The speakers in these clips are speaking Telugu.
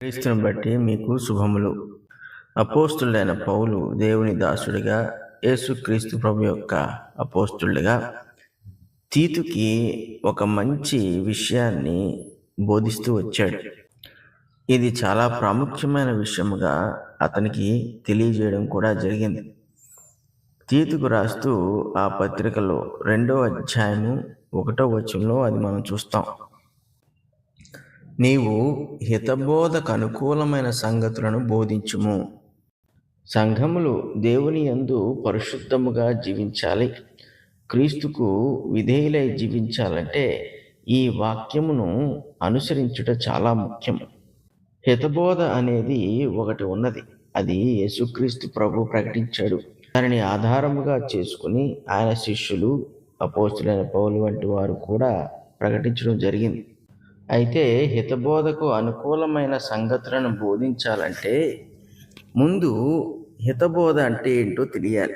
క్రీస్తుని బట్టి మీకు శుభములు. అపోస్తుడైన పౌలు దేవుని దాసుడిగా యేసుక్రీస్తు ప్రభు యొక్క అపోస్తుడిగా తీతుకి ఒక మంచి విషయాన్ని బోధిస్తూ వచ్చాడు. ఇది చాలా ప్రాముఖ్యమైన విషయముగా అతనికి తెలియజేయడం కూడా జరిగింది. తీతుకు రాస్తూ ఆ పత్రికలో రెండో అధ్యాయము ఒకటో వచనంలో అది మనం చూస్తాం. నీవు హితబోధకు అనుకూలమైన సంగతులను బోధించుము. సంఘములు దేవుని యందు పరిశుద్ధముగా జీవించాలి. క్రీస్తుకు విధేయులై జీవించాలంటే ఈ వాక్యమును అనుసరించుట చాలా ముఖ్యం హితబోధ అనేది ఒకటి ఉన్నది. అది యేసుక్రీస్తు ప్రభు ప్రకటించాడు. దానిని ఆధారముగా చేసుకుని ఆయన శిష్యులు అపోస్తులైన పౌలు వంటి వారు కూడా ప్రకటించడం జరిగింది. అయితే హితబోధకు అనుకూలమైన సంగతులను బోధించాలంటే ముందు హితబోధ అంటే ఏంటో తెలియాలి.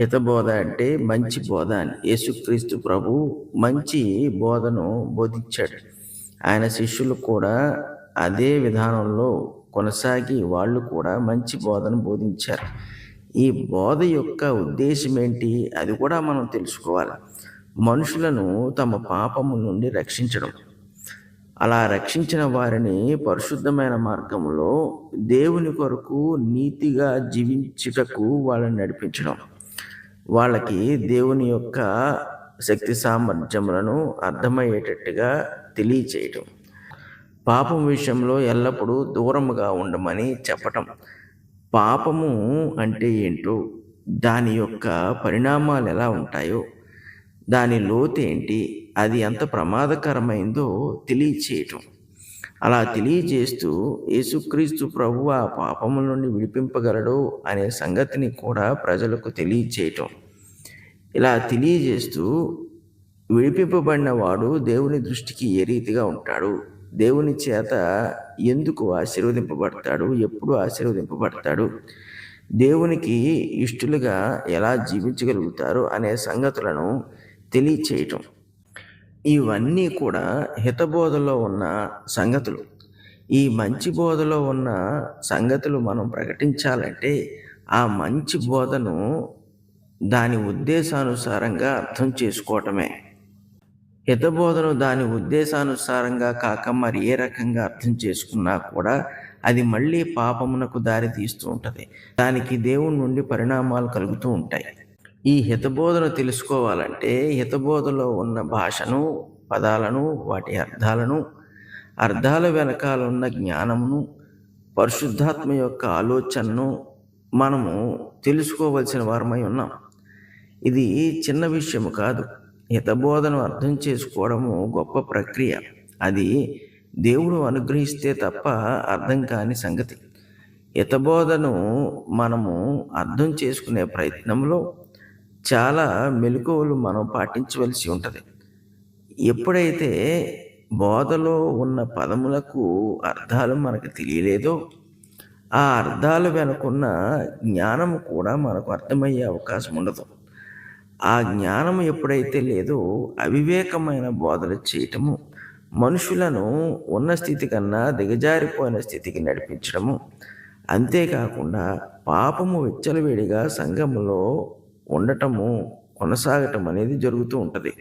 హితబోధ అంటే మంచి బోధ అని. యేసుక్రీస్తు ప్రభు మంచి బోధను బోధించాడు. ఆయన శిష్యులు కూడా అదే విధానంలో కొనసాగి వాళ్ళు కూడా మంచి బోధను బోధించారు. ఈ బోధ యొక్క ఉద్దేశం ఏంటి? అది కూడా మనం తెలుసుకోవాలి. మనుషులను తమ పాపము నుండి రక్షించడం. అలా రక్షించిన వారిని పరిశుద్ధమైన మార్గంలో దేవుని కొరకు నీతిగా జీవించుటకు వాళ్ళని నడిపించడం. వాళ్ళకి దేవుని యొక్క శక్తి సామర్థ్యములను అర్థమయ్యేటట్టుగా తెలియచేయటం. పాపం విషయంలో ఎల్లప్పుడూ దూరముగా ఉండమని చెప్పటం. పాపము అంటే ఏంటో దాని యొక్క పరిణామాలు ఎలా ఉంటాయో దాని లోతు ఏంటి అది ఎంత ప్రమాదకరమైందో తెలియచేయటం. అలా తెలియజేస్తూ యేసుక్రీస్తు ప్రభు ఆ పాపముల నుండి విడిపింపగలడు అనే సంగతిని కూడా ప్రజలకు తెలియచేయటం. ఇలా తెలియజేస్తూ విడిపింపబడిన వాడు దేవుని దృష్టికి ఏ రీతిగా ఉంటాడు? దేవుని చేత ఎందుకు ఆశీర్వదింపబడతాడు? ఎప్పుడు ఆశీర్వదింపబడతాడు? దేవునికి ఇష్టలుగా ఎలా జీవించగలుగుతారు? అనే సంగతులను తెలియచేయటం. ఇవన్నీ కూడా హితబోధలో ఉన్న సంగతులు. ఈ మంచి బోధలో ఉన్న సంగతులు మనం ప్రకటించాలంటే ఆ మంచి బోధను దాని ఉద్దేశానుసారంగా అర్థం చేసుకోవటమే. హితబోధను దాని ఉద్దేశానుసారంగా కాక మరి ఏ రకంగా అర్థం చేసుకున్నా కూడా అది మళ్ళీ పాపమునకు దారి తీస్తూ ఉంటుంది. దానికి దేవుని నుండి పరిణామాలు కలుగుతూ ఉంటాయి. ఈ హితబోధను తెలుసుకోవాలంటే హితబోధలో ఉన్న భాషను పదాలను వాటి అర్థాలను అర్థాల వెనకాల ఉన్న జ్ఞానమును పరిశుద్ధాత్మ యొక్క ఆలోచనను మనము తెలుసుకోవలసిన వారమై ఉన్నాం. ఇది చిన్న విషయము కాదు. హితబోధను అర్థం చేసుకోవడము గొప్ప ప్రక్రియ. అది దేవుడు అనుగ్రహిస్తే తప్ప అర్థం కాని సంగతి. హితబోధను మనము అర్థం చేసుకునే ప్రయత్నంలో చాలా మెలకువలు మనం పాటించవలసి ఉంటుంది. ఎప్పుడైతే బోధలో ఉన్న పదములకు అర్థాలు మనకు తెలియలేదో ఆ అర్థాలు వెనుకున్న జ్ఞానం కూడా మనకు అర్థమయ్యే అవకాశం ఉండదు. ఆ జ్ఞానం ఎప్పుడైతే లేదో అవివేకమైన బోధలు చేయటము మనుషులను ఉన్న స్థితి కన్నా దిగజారిపోయిన స్థితికి నడిపించడము అంతేకాకుండా పాపము విచ్చలవిడిగా సంఘములో ఉండటము కొనసాగటం అనేది జరుగుతూ ఉంటుంది.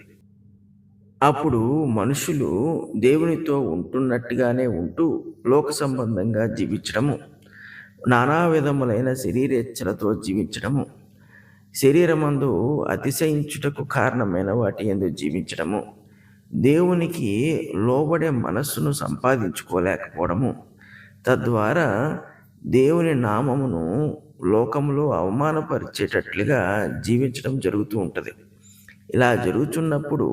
అప్పుడు మనుషులు దేవునితో ఉంటున్నట్టుగానే ఉంటూ లోక సంబంధంగా జీవించడము నానా విధములైన శరీరేచ్ఛలతో జీవించడము శరీరమందు అతిశయించుటకు కారణమైన వాటి ఎందు జీవించడము దేవునికి లోబడే మనస్సును సంపాదించుకోలేకపోవడము తద్వారా దేవుని నామమును లోకంలో అవమానపరిచేటట్లుగా జీవించడం జరుగుతూ ఉంటుంది. ఇలా జరుగుతున్నప్పుడు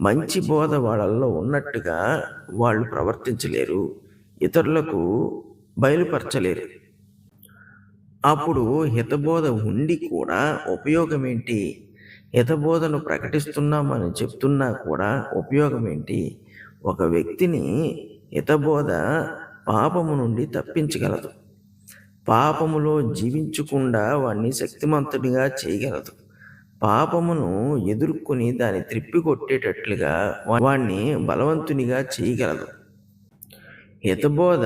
మంచి బోధ వాళ్ళల్లో ఉన్నట్టుగా వాళ్ళు ప్రవర్తించలేరు ఇతరులకు బయలుపరచలేరు. అప్పుడు హితబోధ ఉండి కూడా ఉపయోగం ఏంటి హితబోధను ప్రకటిస్తున్నామని చెప్తున్నా కూడా ఉపయోగం ఏంటి ఒక వ్యక్తిని హితబోధ పాపము నుండి తప్పించగలదు. పాపములో జీవించకుండా వాణ్ణి శక్తిమంతుడిగా చేయగలదు. పాపమును ఎదుర్కొని దాన్ని త్రిప్పి కొట్టేటట్లుగా వాణ్ణి బలవంతునిగా చేయగలదు. హితబోధ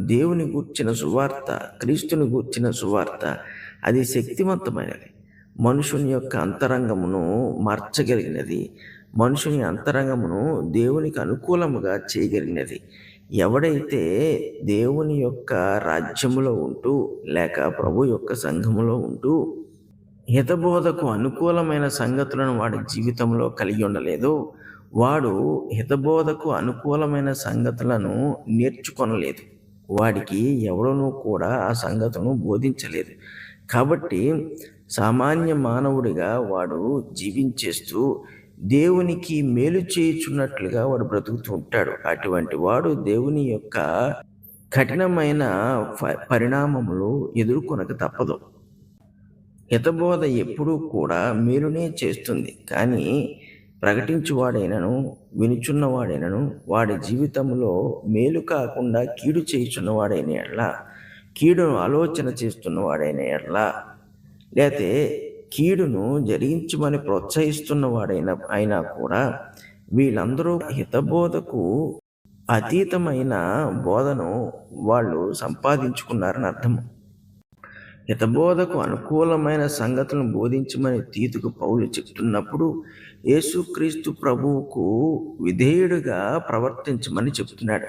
దేవుని గూర్చిన సువార్త క్రీస్తుని గూర్చిన సువార్త అది శక్తివంతమైనది మనుషుని యొక్క అంతరంగమును మార్చగలిగినది. మనుషుని అంతరంగమును దేవునికి అనుకూలముగా చేయగలిగినది. ఎవడైతే దేవుని యొక్క రాజ్యములో ఉంటూ లేక ప్రభు యొక్క సంఘములో ఉంటూ హితబోధకు అనుకూలమైన సంగతులను వాడి జీవితంలో కలిగి ఉండలేదు వాడు హితబోధకు అనుకూలమైన సంగతులను నేర్చుకొనలేదు. వాడికి ఎవడనూ కూడా ఆ సంగతులను బోధించలేదు. కాబట్టి సామాన్య మానవుడిగా వాడు జీవించేస్తూ దేవునికి మేలు చేయుచున్నట్లుగా వాడు బ్రతుకుతూ ఉంటాడు. అటువంటి వాడు దేవుని యొక్క కఠినమైన పరిణామములు ఎదుర్కొనక తప్పదు. హితబోధ ఎప్పుడూ కూడా మేలునే చేస్తుంది. కానీ ప్రకటించువాడైనను వినుచున్నవాడైనను వాడి జీవితంలో మేలు కాకుండా కీడు చేయుచున్నవాడైన ఎడ్ల కీడును ఆలోచన చేస్తున్నవాడైన ఎడ్ల లేతే కీడును జరిగించమని ప్రోత్సహిస్తున్నవాడైన అయినా కూడా వీళ్ళందరూ హితబోధకు అతీతమైన బోధను వాళ్ళు సంపాదించుకున్నారని అర్థం. హితబోధకు అనుకూలమైన సంగతులను బోధించమని తీతుకు పౌలు చెప్తున్నప్పుడు యేసుక్రీస్తు ప్రభువుకు విధేయుడిగా ప్రవర్తించమని చెప్తున్నాడు.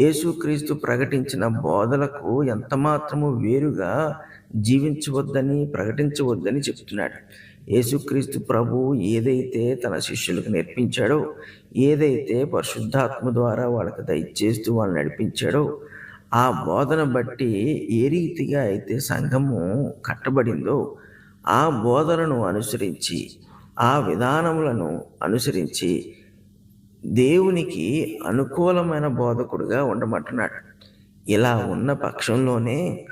యేసుక్రీస్తు ప్రకటించిన బోధలకు ఎంతమాత్రము వేరుగా జీవించవద్దని ప్రకటించవద్దని చెప్తున్నాడు. యేసుక్రీస్తు ప్రభువు ఏదైతే తన శిష్యులకు నేర్పించాడో ఏదైతే పరిశుద్ధాత్మ ద్వారా వాళ్ళకి దయచేస్తూ వాళ్ళు నడిపించాడో ఆ బోధన బట్టి ఏ రీతిగా అయితే సంఘము కట్టబడిందో ఆ బోధనను అనుసరించి ఆ విధానములను అనుసరించి దేవునికి అనుకూలమైన బోధకుడుగా ఉండమంటున్నాడు. ఇలా ఉన్న పక్షంలోనే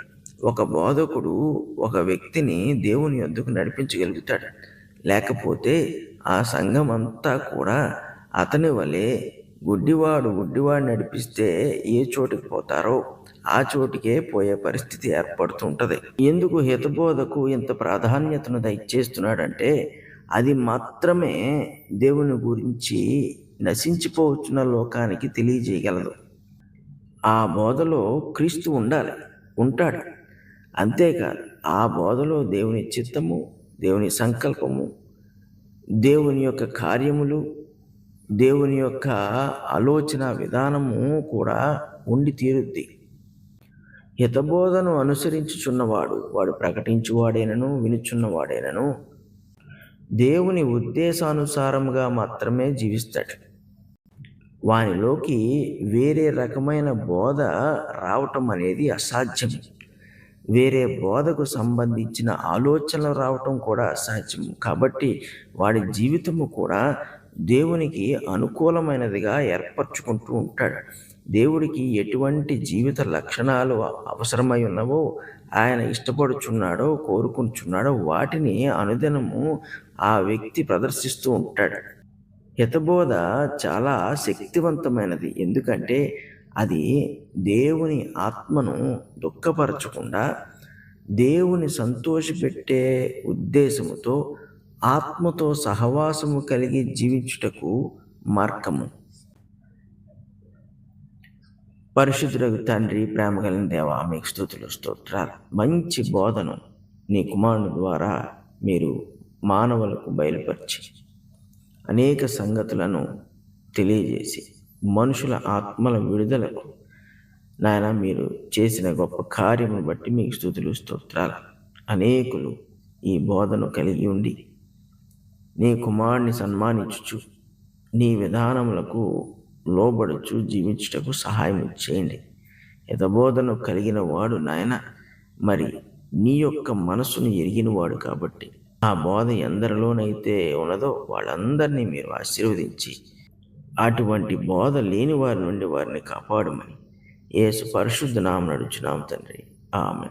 ఒక బోధకుడు ఒక వ్యక్తిని దేవుని యొద్దకు నడిపించగలుగుతాడు. లేకపోతే ఆ సంఘం అంతా కూడా అతని వలె గుడ్డివాడు గుడ్డివాడు నడిపిస్తే ఏ చోటుకి పోతారో ఆ చోటికే పోయే పరిస్థితి ఏర్పడుతుంటది. ఎందుకు హితబోధకు ఇంత ప్రాధాన్యతను దయచేస్తున్నాడంటే అది మాత్రమే దేవుని గురించి నశించిపోవచ్చున్న లోకానికి తెలియజేయగలదు. ఆ బోధలో క్రీస్తు ఉండాలి ఉంటాడు. అంతేకాదు ఆ బోధలో దేవుని చిత్తము దేవుని సంకల్పము దేవుని యొక్క కార్యములు దేవుని యొక్క ఆలోచన విధానము కూడా ఉండి తీరుద్ది. హితబోధను అనుసరించుచున్నవాడు వాడు ప్రకటించువాడైనను వినుచున్నవాడైనను దేవుని ఉద్దేశానుసారముగా మాత్రమే జీవిస్తాడు. వానిలోకి వేరే రకమైన బోధ రావటం అనేది అసాధ్యం వేరే బోధకు సంబంధించిన ఆలోచనలు రావటం కూడా సహజం. కాబట్టి వాడి జీవితము కూడా దేవునికి అనుకూలమైనదిగా ఏర్పరచుకుంటూ ఉంటాడు. దేవుడికి ఎటువంటి జీవిత లక్షణాలు అవసరమై ఉన్నవో ఆయన ఇష్టపడుచున్నాడో కోరుకుంటున్నాడో వాటిని అనుదినము ఆ వ్యక్తి ప్రదర్శిస్తూ ఉంటాడు. హితబోధ చాలా శక్తివంతమైనది. ఎందుకంటే అది దేవుని ఆత్మను దుఃఖపరచకుండా దేవుని సంతోషపెట్టే ఉద్దేశముతో ఆత్మతో సహవాసము కలిగి జీవించుటకు మార్గము. పరిశుద్ధులకు తండ్రి ప్రేమ కలిగిన దేవ మీకు స్థుతులు స్తోత్రాలు. మంచి బోధను నీ కుమారుని ద్వారా మీరు మానవులకు బయలుపరిచి అనేక సంగతులను తెలియజేసి మనుషుల ఆత్మల విడుదలకు. నాయన మీరు చేసిన గొప్ప కార్యమును బట్టి మీకు స్థుతులు స్తోత్రాలు. అనేకులు ఈ బోధను కలిగి ఉండి నీ కుమారుని సన్మానించుచు నీ విధానములకు లోబడుచు జీవించుటకు సహాయం చేయండి. యథబోధను కలిగిన వాడు నాయన మరి నీ యొక్క మనసును ఎరిగినవాడు కాబట్టి ఆ బోధ ఎందరిలోనైతే ఉన్నదో వాళ్ళందరినీ మీరు ఆశీర్వదించి అటువంటి బోధ లేని వారి నుండి వారిని కాపాడమని యేసు పరిశుద్ధ నామం నడుచున్నాం తండ్రి. ఆమె